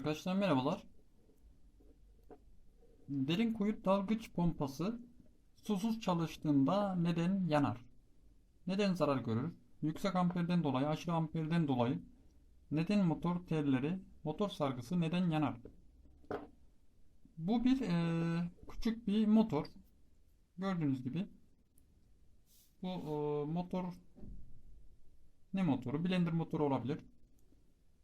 Arkadaşlar merhabalar. Derin kuyu dalgıç pompası susuz çalıştığında neden yanar? Neden zarar görür? Yüksek amperden dolayı, aşırı amperden dolayı neden motor telleri, motor sargısı neden yanar? Bu bir eee, küçük bir motor. Gördüğünüz gibi. Bu eee, motor ne motoru? Blender motoru olabilir.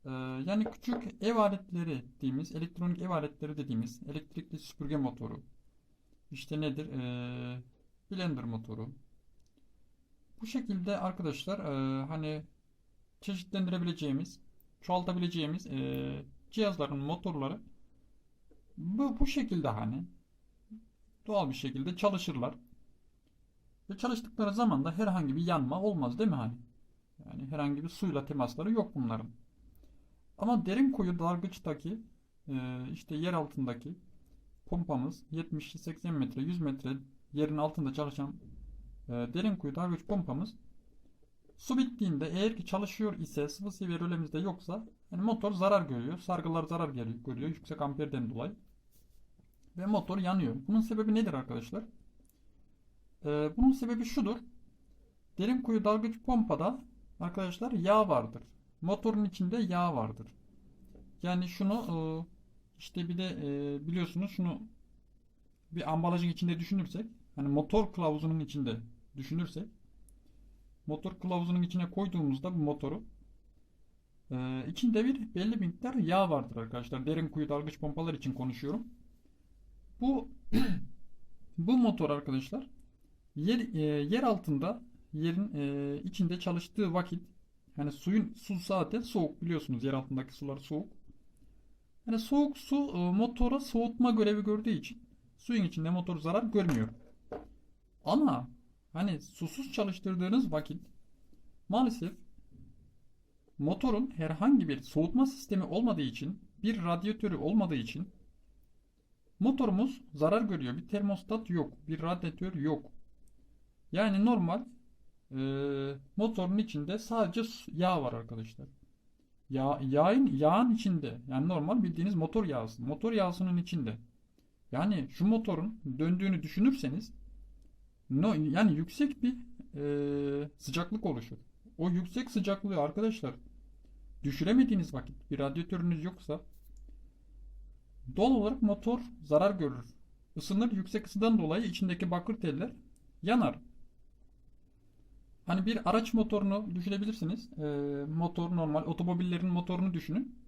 Ee, yani küçük ev aletleri dediğimiz, elektronik ev aletleri dediğimiz elektrikli süpürge motoru. İşte nedir? Ee, blender motoru. Bu şekilde arkadaşlar ee, hani çeşitlendirebileceğimiz, çoğaltabileceğimiz ee, cihazların motorları bu, bu şekilde hani doğal bir şekilde çalışırlar. Ve çalıştıkları zaman da herhangi bir yanma olmaz değil mi hani? Yani herhangi bir suyla temasları yok bunların. Ama derin kuyu dalgıçtaki e, işte yer altındaki pompamız 70-80 metre 100 metre yerin altında çalışan e, derin kuyu dalgıç pompamız su bittiğinde eğer ki çalışıyor ise sıvı seviye rölemizde yoksa yani motor zarar görüyor. Sargılar zarar görüyor yüksek amperden dolayı. Ve motor yanıyor. Bunun sebebi nedir arkadaşlar? E, bunun sebebi şudur. Derin kuyu dalgıç pompada arkadaşlar yağ vardır. Motorun içinde yağ vardır. Yani şunu e, işte bir de e, biliyorsunuz şunu bir ambalajın içinde düşünürsek hani motor kılavuzunun içinde düşünürsek motor kılavuzunun içine koyduğumuzda bu motoru e, içinde bir belli miktar yağ vardır arkadaşlar. Derin kuyu dalgıç pompalar için konuşuyorum. Bu bu motor arkadaşlar yer yer altında yerin içinde çalıştığı vakit yani suyun su zaten soğuk biliyorsunuz yer altındaki sular soğuk. Yani soğuk su e, motora soğutma görevi gördüğü için suyun içinde motor zarar görmüyor. Ama hani susuz çalıştırdığınız vakit maalesef motorun herhangi bir soğutma sistemi olmadığı için bir radyatörü olmadığı için motorumuz zarar görüyor. Bir termostat yok, bir radyatör yok. Yani normal e, motorun içinde sadece yağ var arkadaşlar. Yağ, yağın, yağın içinde yani normal bildiğiniz motor yağısı. Motor yağısının içinde. Yani şu motorun döndüğünü düşünürseniz no, yani yüksek bir e, sıcaklık oluşur. O yüksek sıcaklığı arkadaşlar düşüremediğiniz vakit bir radyatörünüz yoksa doğal olarak motor zarar görür. Isınır yüksek ısıdan dolayı içindeki bakır teller yanar. Hani bir araç motorunu düşünebilirsiniz. Ee, motor normal otomobillerin motorunu düşünün.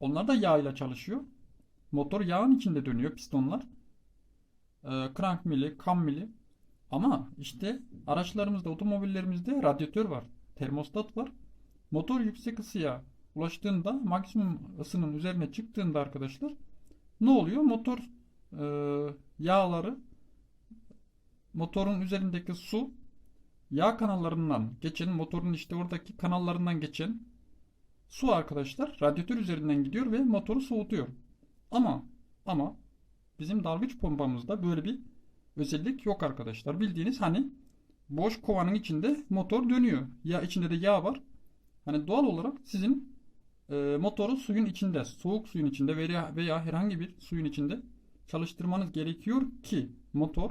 Onlar da yağ ile çalışıyor. Motor yağın içinde dönüyor pistonlar. Ee, crank mili, cam mili. Ama işte araçlarımızda, otomobillerimizde radyatör var. Termostat var. Motor yüksek ısıya ulaştığında maksimum ısının üzerine çıktığında arkadaşlar ne oluyor? Motor e, yağları motorun üzerindeki su yağ kanallarından geçen motorun işte oradaki kanallarından geçen su arkadaşlar radyatör üzerinden gidiyor ve motoru soğutuyor. Ama ama bizim dalgıç pompamızda böyle bir özellik yok arkadaşlar. Bildiğiniz hani boş kovanın içinde motor dönüyor. Ya içinde de yağ var. Hani doğal olarak sizin e, motoru suyun içinde, soğuk suyun içinde veya veya herhangi bir suyun içinde çalıştırmanız gerekiyor ki motor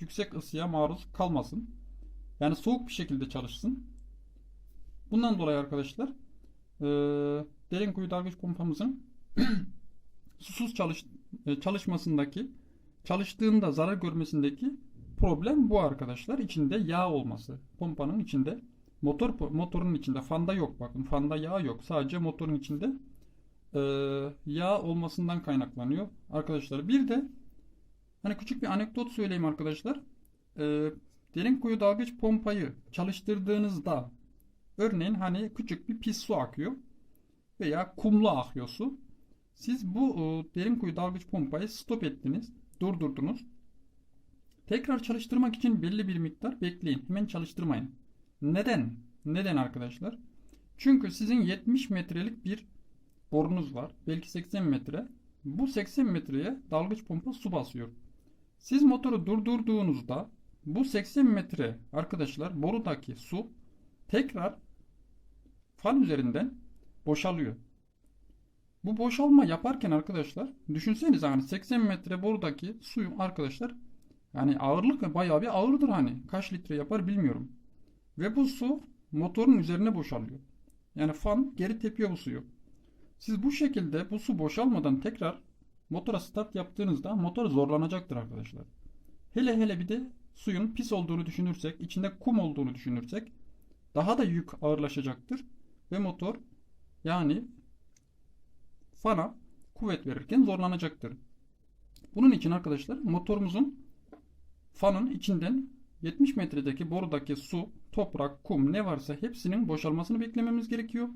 yüksek ısıya maruz kalmasın. Yani soğuk bir şekilde çalışsın. Bundan dolayı arkadaşlar eee derin kuyu dalgıç pompamızın susuz çalış, e, çalışmasındaki çalıştığında zarar görmesindeki problem bu arkadaşlar. İçinde yağ olması. Pompanın içinde motor motorun içinde fanda yok bakın. Fanda yağ yok. Sadece motorun içinde eee, yağ olmasından kaynaklanıyor. Arkadaşlar bir de hani küçük bir anekdot söyleyeyim arkadaşlar. Eee Derin kuyu dalgıç pompayı çalıştırdığınızda örneğin hani küçük bir pis su akıyor veya kumlu akıyor su. Siz bu e, derin kuyu dalgıç pompayı stop ettiniz, durdurdunuz. Tekrar çalıştırmak için belli bir miktar bekleyin. Hemen çalıştırmayın. Neden? Neden arkadaşlar? Çünkü sizin 70 metrelik bir borunuz var. Belki 80 metre. Bu 80 metreye dalgıç pompa su basıyor. Siz motoru durdurduğunuzda bu 80 metre arkadaşlar borudaki su tekrar fan üzerinden boşalıyor. Bu boşalma yaparken arkadaşlar düşünsenize hani 80 metre buradaki suyu arkadaşlar yani ağırlık bayağı bir ağırdır hani. Kaç litre yapar bilmiyorum. Ve bu su motorun üzerine boşalıyor. Yani fan geri tepiyor bu suyu. Siz bu şekilde bu su boşalmadan tekrar motora start yaptığınızda motor zorlanacaktır arkadaşlar. Hele hele bir de suyun pis olduğunu düşünürsek, içinde kum olduğunu düşünürsek daha da yük ağırlaşacaktır ve motor yani fana kuvvet verirken zorlanacaktır. Bunun için arkadaşlar motorumuzun fanın içinden 70 metredeki borudaki su, toprak, kum ne varsa hepsinin boşalmasını beklememiz gerekiyor.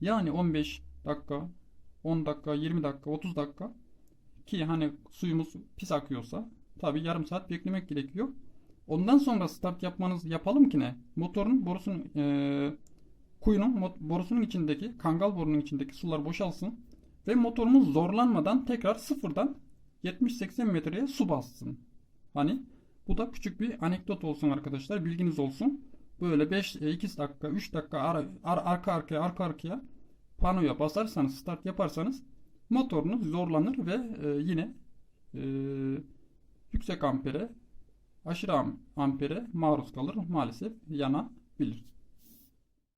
Yani 15 dakika, 10 dakika, 20 dakika, 30 dakika ki hani suyumuz pis akıyorsa tabi yarım saat beklemek gerekiyor. Ondan sonra start yapmanız yapalım ki ne? Motorun borusunun eee kuyunun borusunun içindeki kangal borunun içindeki sular boşalsın ve motorumuz zorlanmadan tekrar sıfırdan 70-80 metreye su bassın. Hani bu da küçük bir anekdot olsun arkadaşlar. Bilginiz olsun. Böyle 5 2 dakika 3 dakika ara, ar- arka arkaya arka arkaya panoya basarsanız start yaparsanız motorunuz zorlanır ve e, yine e, yüksek ampere aşırı am- ampere maruz kalır maalesef yanabilir.